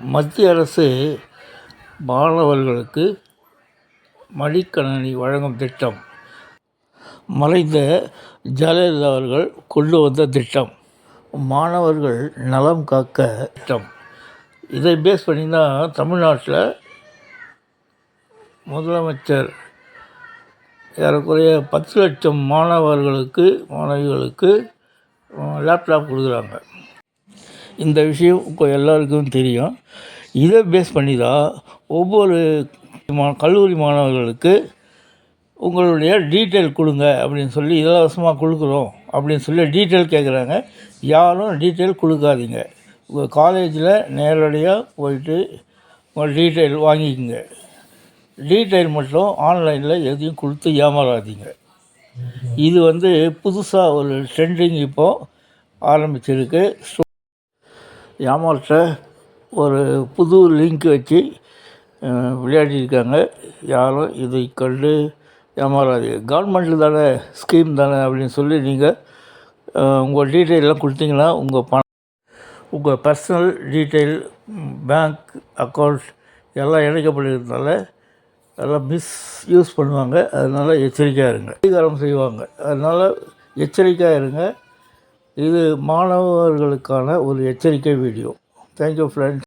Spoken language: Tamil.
மத்திய அரசு மாணவர்களுக்கு மடிக்கணினி வழங்கும் திட்டம். மறைந்த ஜெயலலிதா அவர்கள் கொண்டு வந்த திட்டம். மாணவர்கள் நலம் காக்க திட்டம். இதை பேஸ் பண்ணி தான் தமிழ்நாட்டில் முதலமைச்சர் ஏறக்குறைய பத்து லட்சம் மாணவர்களுக்கு மாணவிகளுக்கு லேப்டாப் கொடுக்குறாங்க. இந்த விஷயம் இப்போ எல்லாருக்கும் தெரியும். இதை பேஸ் பண்ணி தான் ஒவ்வொரு மா கல்லூரி மாணவர்களுக்கு உங்களுடைய டீட்டெயில் கொடுங்க அப்படின்னு சொல்லி இலவசமாக கொடுக்குறோம் அப்படின்னு சொல்லி டீட்டெயில் கேட்குறாங்க யாரும் டீட்டெயில் கொடுக்காதீங்க. உங்கள் காலேஜில் நேரடியாக போயிட்டு உங்கள் டீட்டெயில் வாங்கிக்கோங்க. டீட்டெயில் மட்டும் ஆன்லைனில் எதையும் கொடுத்து ஏமாறாதீங்க. இது வந்து புதுசாக ஒரு ட்ரெண்டிங் இப்போது ஆரம்பிச்சிருக்கு. ஏமாற்ற ஒரு புது லிங்க் வச்சு விளையாடிருக்காங்க விளையாடியிருக்காங்க. யாரும் இதை கண்டு ஏமாறாது கவர்மெண்ட்டில் தானே ஸ்கீம் தானே அப்படின்னு சொல்லி நீங்கள் உங்கள் டீட்டெயிலெலாம் கொடுத்தீங்கன்னா உங்கள் பணம் உங்கள் பர்சனல் டீட்டெயில் பேங்க் அக்கௌண்ட் எல்லாம் இணைக்கப்பட்டிருக்கிறதுனால எல்லாம் மிஸ்யூஸ் பண்ணுவாங்க. அதனால் எச்சரிக்கையாக இருங்க. அதிகாரம் செய்வாங்க. அதனால் எச்சரிக்கையாக இருங்க. இது மாணவர்களுக்கான ஒரு எச்சரிக்கை வீடியோ. Thank you friends